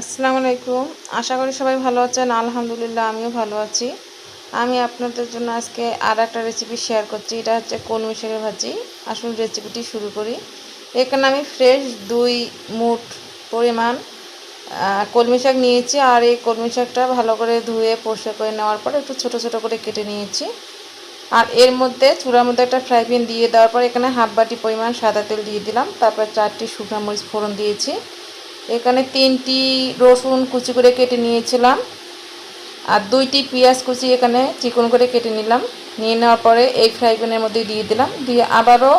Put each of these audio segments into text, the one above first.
আসসালামু আলাইকুম। আশা করি সবাই ভালো আছেন। আলহামদুলিল্লাহ, আমিও ভালো আছি। আমি আপনাদের জন্য আজকে আর একটা রেসিপি শেয়ার করছি। এটা হচ্ছে কলমি শাকের ভাজি। আসুন রেসিপিটি শুরু করি। এখানে আমি ফ্রেশ দুই মুঠ পরিমাণ কলমি শাক নিয়েছি আর এই কলমি শাকটা ভালো করে ধুয়ে পরিষ্কার করে নেওয়ার পর একটু ছোট ছোট করে কেটে নিয়েছি। আর এর মধ্যে চূড়ার মধ্যে একটা ফ্রাই প্যান দিয়ে দেওয়ার পর এখানে হাফ বাটি পরিমাণ সাদা তেল দিয়ে দিলাম। তারপর চারটি শুকনো মরিচ ফোড়ন দিয়েছি। এখানে তিনটি রসুন কুচি করে কেটে নিয়েছিলাম আর দুইটি পেঁয়াজ কুচি এখানে চিকন করে কেটে নিলাম। নিয়ে নেওয়ার পরে এই ফ্রাই প্যানের মধ্যে দিয়ে দিলাম। দিয়ে আবারও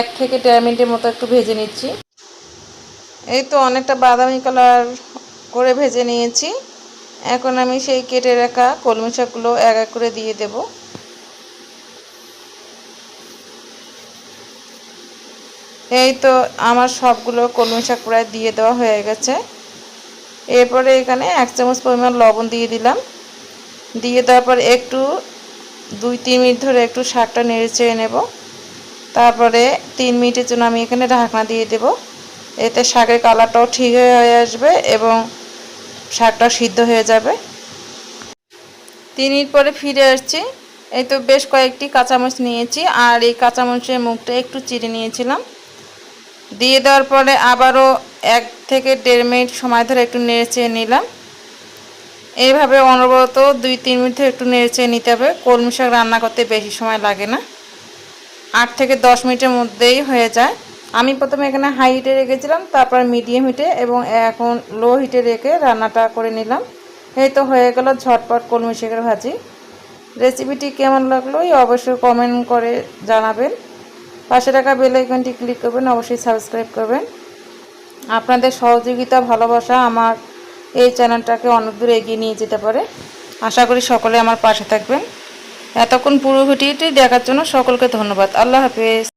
এক থেকে দেড় মিনিটের মতো একটু ভেজে নিচ্ছি। এই তো অনেকটা বাদামি কালার করে ভেজে নিয়েছি। এখন আমি সেই কেটে রাখা কলমি শাকগুলো এক এক করে দিয়ে দেবো। এই তো আমার সবগুলো কলমি শাক প্রায় দিয়ে দেওয়া হয়ে গেছে। এরপরে এখানে এক চামচ পরিমাণ লবণ দিয়ে দিলাম। দিয়ে দেওয়ার পর একটু, দুই, তিন মিনিট ধরে একটু শাকটা নেড়ে নেব। তারপরে তিন মিনিটের জন্য আমি এখানে ঢাকনা দিয়ে দেব। এতে শাকের কালারটাও ঠিক হয়ে আসবে এবং শাকটা সিদ্ধ হয়ে যাবে। তিন মিনিট পরে ফিরে আসছি। এই তো বেশ কয়েকটি কাঁচামরিচ নিয়েছি। আর এই কাঁচামরিচের মুখটা একটু চিড়ে নিয়েছিলাম। দিয়ে দেওয়ার পরে আবারও এক থেকে দেড় মিনিট সময় ধরে একটু নেড়েচে নিলাম। এইভাবে অনবরত দুই, তিন মিনিট ধরে একটু নেড়েচে নিতে হবে। কলমি শাক রান্না করতে বেশি সময় লাগে না। আট থেকে দশ মিনিটের মধ্যেই হয়ে যায়। আমি প্রথমে এখানে হাই হিটে রেখেছিলাম, তারপর মিডিয়াম হিটে এবং এখন লো হিটে রেখে রান্নাটা করে নিলাম। এই তো হয়ে গেল ঝটপট কলমি শাকের ভাজি। রেসিপিটি কেমন লাগল অবশ্যই কমেন্ট করে জানাবেন। পাশে থাকা বেল আইকনটি ক্লিক করবেন, অবশ্যই সাবস্ক্রাইব করবেন। আপনাদের সহযোগিতা, ভালোবাসা আমার এই চ্যানেলটাকে অনেক দূর এগিয়ে নিয়ে যেতে পারে। আশা করি সকলে আমার পাশে থাকবেন। এতক্ষণ পুরো ভিডিওটি দেখার জন্য সকলকে ধন্যবাদ। আল্লাহ হাফেজ।